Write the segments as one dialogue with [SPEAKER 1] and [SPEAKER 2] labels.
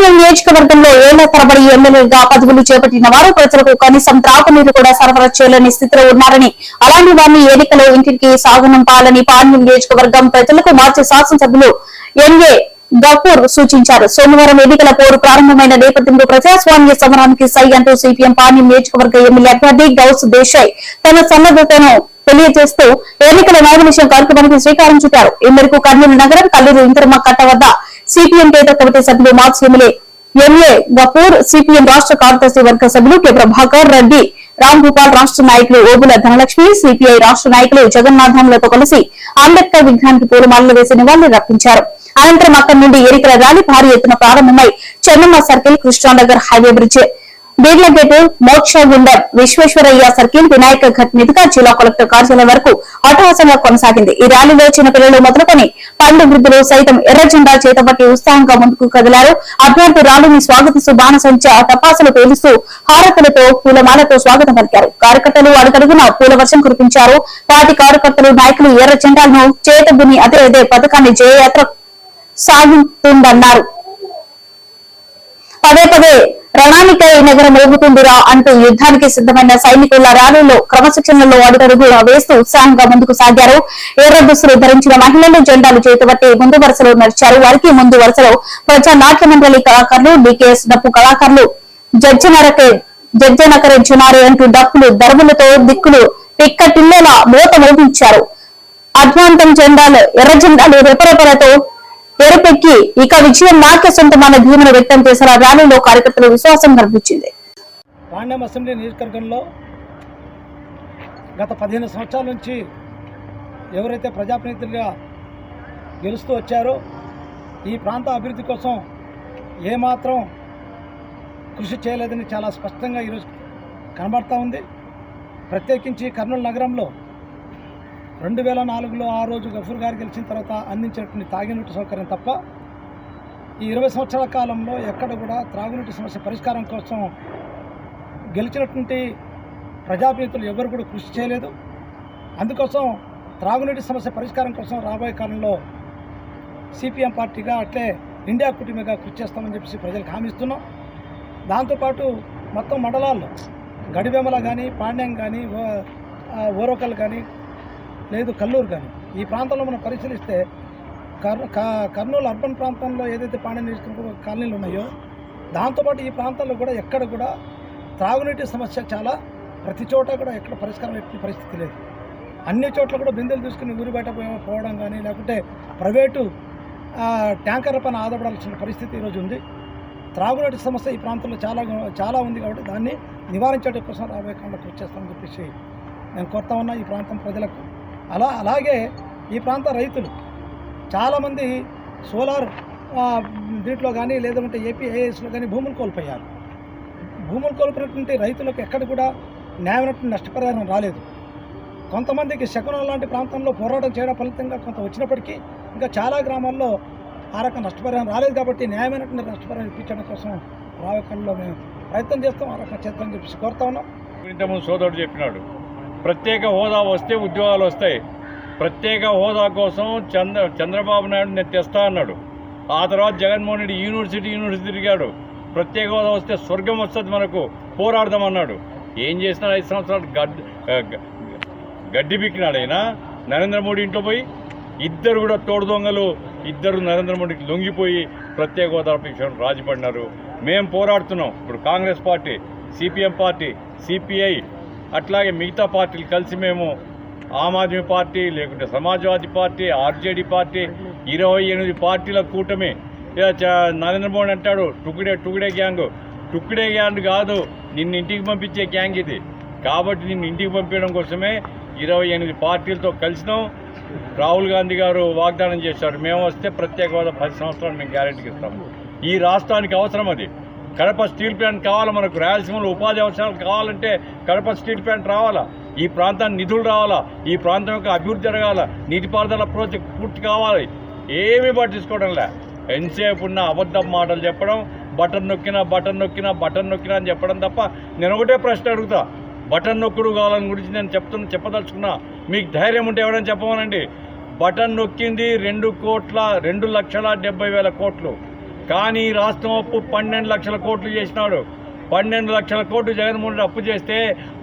[SPEAKER 1] పాణ్యం నియోజకవర్గంలో ఏళ్ళ తరబడి ఎమ్మెల్యేగా పదవులు చేపట్టిన వారు ప్రజలకు కనీసం త్రాగునీరు కూడా సరఫరా చేయలేని స్థితిలో ఉన్నారని అలాంటి వారిని ఎన్నికలో ఇంటికి సాగునంపాలని పాణ్యం నియోజకవర్గం ప్రజలకు మార్చి శాసనసభ్యులు ఎంఏ గఫూర్ సూచించారు. సోమవారం ఎన్నికల పోరు ప్రారంభమైన నేపథ్యంలో ప్రజాస్వామ్య సమరానికి సై అంటూ సిపిఎం పాణ్యం నియోజకవర్గ ఎమ్మెల్యే అభ్యర్థి గౌస్ దేశాయ్ తన సన్నద్ధతను తెలియజేస్తూ ఎన్నికల నామినేషన్ కార్యక్రమానికి శ్రీకారం చుట్టారు. ఈ మేరకు కర్నూలు నగరం కల్లూరు ఇంతరమ్మ కట్ట వద్ద సిపిఎం కేంద్ర కమిటీ సభ్యులు మాజీ ఎమ్మెల్యే ఎంఏ గపూర్ సిపిఎం రాష్ట కార్యదర్శి వర్గ సభ్యులు కె. ప్రభాకర్ రెడ్డి రామ్ గోపాల్ రాష్ట నాయకులు ఓబుల ధనలక్ష్మి సిపిఐ రాష్ట నాయకులు జగన్నాథంలతో కలిసి అంబేద్కర్ విగ్రహానికి పూలమాలలు వేసి నివాళులు రప్పించారు అనంతరం అక్కడి నుండి ఎన్నికల ర్యాలీ భారీ ఎత్తున ప్రారంభమై Chennamma circle Krishnanagar highway bridge Birla gate Mokshagundam Visvesvaraya circle Vinayaka Ghat మీదుగా జిల్లా కలెక్టర్ కార్యాలయం వరకు అట్టహాసంగా కొనసాగింది. ఈ ర్యాలీలో చిన్నపిల్లలు మొదలుకొని పండు వృద్ధులు సైతం ఎర్ర జెండా చేతపట్టి ఉత్సాహంగా ముందుకు కదిలారు. అభ్యర్థి ర్యాలీని స్వాగతిస్తూ బాణసంచ తపాసులు పేలుస్తూ హారతులతో పూలమాలతో స్వాగతం పలికారు. కార్యకర్తలు అడుగడుగున పూల వర్షం కురిపించారు. పార్టీ కార్యకర్తలు నాయకులు ఎర్ర జెండాలను చేతబుని అదే అదే పథకాన్ని జయయాత్ర సాగుతుందన్నారు. పదే పదే ప్రణాళిక నగరం మోగుతుందిరా అంటూ యుద్ధానికి సిద్ధమైన సైనికుల ర్యాలీలో క్రమశిక్షణలో అడుగడుగు వేస్తూ ఉత్సాహంగా ముందుకు సాగారు. ఎర్ర దుస్తులు ధరించిన మహిళలు జెండాలు చేతబట్టి ముందు వరుసలో నడిచారు. వారికి ముందు వరుసలో ప్రజా నాట్య మండలి కళాకారులు డికేఎస్ డప్పు కళాకారులు జడ్జనరకే జడ్జనకరే అంటూ డప్పులు ధర్మలతో దిక్కులు పిక్కటిల్లేలా మూత మోగించారు. అధ్వాంతం జెండాలు ఎర్ర జెండాలు రెపరెపలతో పేరుపెక్కి ఇక విజయం నాకే సొంతమైన ధీమను వ్యక్తం చేసిన ర్యాలీలో కార్యకర్తలు విశ్వాసం కనిపించింది
[SPEAKER 2] పాండ్యం అసెంబ్లీ నియోజకవర్గంలో గత పదిహేను సంవత్సరాల నుంచి ఎవరైతే ప్రజాప్రతినిధులుగా గెలుస్తూ వచ్చారో ఈ ప్రాంత అభివృద్ధి కోసం ఏమాత్రం కృషి చేయలేదని చాలా స్పష్టంగా ఈరోజు కనబడతా ఉంది. ప్రత్యేకించి కర్నూలు నగరంలో రెండు వేల నాలుగులో ఆ రోజు గఫూర్ గారు గెలిచిన తర్వాత అందించినటువంటి తాగినీటి సౌకర్యం తప్ప ఈ ఇరవై సంవత్సరాల కాలంలో ఎక్కడ కూడా త్రాగునీటి సమస్య పరిష్కారం కోసం గెలిచినటువంటి ప్రజాప్రతినిధులు ఎవరు కూడా కృషి చేయలేదు. అందుకోసం త్రాగునీటి సమస్య పరిష్కారం కోసం రాబోయే కాలంలో సిపిఎం పార్టీగా అట్లే ఇండియా కూటమిగా కృషి చేస్తామని చెప్పేసి ప్రజలకు హామీ ఇస్తున్నాం. దాంతోపాటు మొత్తం మండలాల్లో గడివెమల కానీ పాండ్యం కానీ ఓరోకల్ కానీ లేదు కల్లూరు కానీ. ఈ ప్రాంతంలో మనం పరిశీలిస్తే కర్ క- కర్నూలు అర్బన్ ప్రాంతంలో ఏదైతే పాండ్య నియోజకవర్గ కాలనీలు ఉన్నాయో దాంతోపాటు ఈ ప్రాంతంలో కూడా ఎక్కడ కూడా త్రాగునీటి సమస్య చాలా. ప్రతి చోట కూడా ఎక్కడ పరిష్కారం ఎట్టి పరిస్థితి లేదు. అన్ని చోట్ల కూడా బిందెలు తీసుకుని ఊరి బయట పోవడం కానీ లేకుంటే ప్రైవేటు ట్యాంకర్ల పైన ఆధారపడాల్సిన పరిస్థితి ఈరోజు ఉంది. త్రాగునీటి సమస్య ఈ ప్రాంతంలో చాలా చాలా ఉంది కాబట్టి దాన్ని నివారించడం కోసం రాబోయే కాలంలో కృషి చేస్తామని చెప్పేసి నేను కోరుతా ఉన్నా ఈ ప్రాంతం ప్రజలకు. అలా అలాగే ఈ ప్రాంత రైతులు చాలామంది సోలార్ దీంట్లో కానీ లేదంటే ఏపీఐఎస్లో కానీ భూములు కోల్పోయారు. భూములు కోల్పోయినటువంటి రైతులకు ఎక్కడ కూడా న్యాయమైనటువంటి నష్టపరిహారం రాలేదు. కొంతమందికి శకునం లాంటి ప్రాంతంలో పోరాటం చేయడం ఫలితంగా కొంత వచ్చినప్పటికీ ఇంకా చాలా గ్రామాల్లో ఆ రకం నష్టపరిహారం రాలేదు కాబట్టి న్యాయమైనటువంటి నష్టపరిహారం ఇప్పించడం కోసం రావకంలో మేము ప్రయత్నం చేస్తాం ఆ రకం చేద్దామని చెప్పేసి కోరుతా ఉన్నాం.
[SPEAKER 3] ఇంతకుముందు సోదరుడు చెప్పినాడు ప్రత్యేక హోదా వస్తే ఉద్యోగాలు వస్తాయి. ప్రత్యేక హోదా కోసం చంద్ర చంద్రబాబు నాయుడు నేను తెస్తా అన్నాడు. ఆ తర్వాత జగన్మోహన్ రెడ్డి యూనివర్సిటీ యూనివర్సిటీ తిరిగాడు. ప్రత్యేక హోదా వస్తే స్వర్గం వస్తుంది మనకు. పోరాడదామన్నాడు ఏం చేసినాడు? ఐదు సంవత్సరాలు గడ్ గడ్డి పిక్కినాడు ఆయన. నరేంద్ర మోడీ ఇంట్లో పోయి ఇద్దరు కూడా తోడు దొంగలు. ఇద్దరు నరేంద్ర మోడీకి లొంగిపోయి ప్రత్యేక హోదా విషయం రాజీపడినారు. మేము పోరాడుతున్నాం. ఇప్పుడు Congress party CPM party CPI అట్లాగే మిగతా పార్టీలు కలిసి మేము ఆమ్ ఆద్మీ పార్టీ లేకుంటే సమాజ్వాదీ పార్టీ ఆర్జేడీ పార్టీ ఇరవై ఎనిమిది పార్టీల కూటమి. నరేంద్ర మోడీ అంటాడు టుకుడే టుకుడే గ్యాంగ్. టుక్కుడే గ్యాంగ్ కాదు నిన్ను ఇంటికి పంపించే గ్యాంగ్ ఇది. కాబట్టి నిన్ను ఇంటికి పంపించడం కోసమే ఇరవై ఎనిమిది పార్టీలతో కలిసినాం. రాహుల్ గాంధీ గారు వాగ్దానం చేశారు మేము వస్తే ప్రత్యేక హోదా పది సంవత్సరాలు మేము గ్యారెంటీకి ఇస్తాము. ఈ రాష్ట్రానికి అవసరం అది. కడప స్టీల్ ప్లాంట్ కావాలా మనకు? రాయలసీమలో ఉపాధి అవసరాలు కావాలంటే కడప స్టీల్ ప్లాంట్ రావాలా? ఈ ప్రాంతానికి నిధులు రావాలా? ఈ ప్రాంతం యొక్క అభివృద్ధి జరగాల? నీటిపారుదల ప్రాజెక్ట్ పూర్తి కావాలి. ఏమీ పట్టించుకోవడం లే ఎంతసేపు ఉన్న అబద్ధం మాటలు చెప్పడం బటన్ నొక్కినా బటన్ నొక్కినా బటన్ నొక్కినా అని చెప్పడం తప్ప నేను ఒకటే ప్రశ్న అడుగుతా. బటన్ నొక్కుడు కావాలని గురించి నేను చెప్తున్న చెప్పదలుచుకున్నా. మీకు ధైర్యం ఉంటే ఎవరైనా చెప్పమనండి. బటన్ నొక్కింది రెండు కోట్ల రెండు లక్షల డెబ్బై వేల కోట్లు. కానీ రాష్ట్రం అప్పు పన్నెండు లక్షల కోట్లు చేసినాడు. పన్నెండు లక్షల కోట్లు జగన్మోహన్ రెడ్డి అప్పు చేస్తే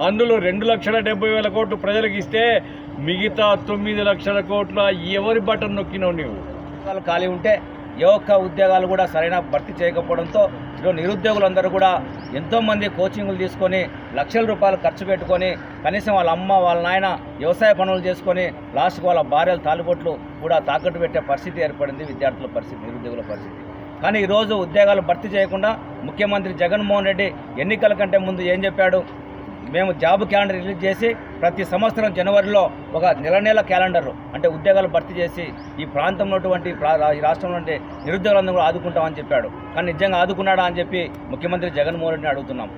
[SPEAKER 3] అందులో రెండు లక్షల డెబ్బై వేల కోట్లు ప్రజలకు ఇస్తే మిగతా తొమ్మిది లక్షల కోట్ల ఎవరి బటన్ నొక్కినావు నువ్వు
[SPEAKER 4] ఉద్యోగాలు ఖాళీ ఉంటే ఏ ఒక్క ఉద్యోగాలు కూడా సరైన భర్తీ చేయకపోవడంతో ఈరోజు నిరుద్యోగులందరూ కూడా ఎంతోమంది కోచింగ్లు తీసుకొని లక్షల రూపాయలు ఖర్చు పెట్టుకొని కనీసం వాళ్ళ అమ్మ వాళ్ళ నాయన వ్యవసాయ పనులు చేసుకొని లాస్ట్కి వాళ్ళ భార్యల తాలిబొట్లు కూడా తాకట్టు పెట్టే పరిస్థితి ఏర్పడింది. విద్యార్థుల పరిస్థితి నిరుద్యోగుల పరిస్థితి. కానీ ఈరోజు ఉద్యోగాలు భర్తీ చేయకుండా ముఖ్యమంత్రి జగన్మోహన్ రెడ్డి ఎన్నికల కంటే ముందు ఏం చెప్పాడు? మేము జాబ్ క్యాలెండర్ రిలీజ్ చేసి ప్రతి సంవత్సరం జనవరిలో ఒక నెల నెల క్యాలెండర్ అంటే ఉద్యోగాలు భర్తీ చేసి ఈ ప్రాంతంలో ప్రా- ఈ రాష్ట్రంలో ఉండే నిరుద్యోగులందరూ కూడా ఆదుకుంటామని చెప్పాడు. కానీ నిజంగా ఆదుకున్నాడా అని చెప్పి ముఖ్యమంత్రి జగన్మోహన్ రెడ్డిని అడుగుతున్నాం.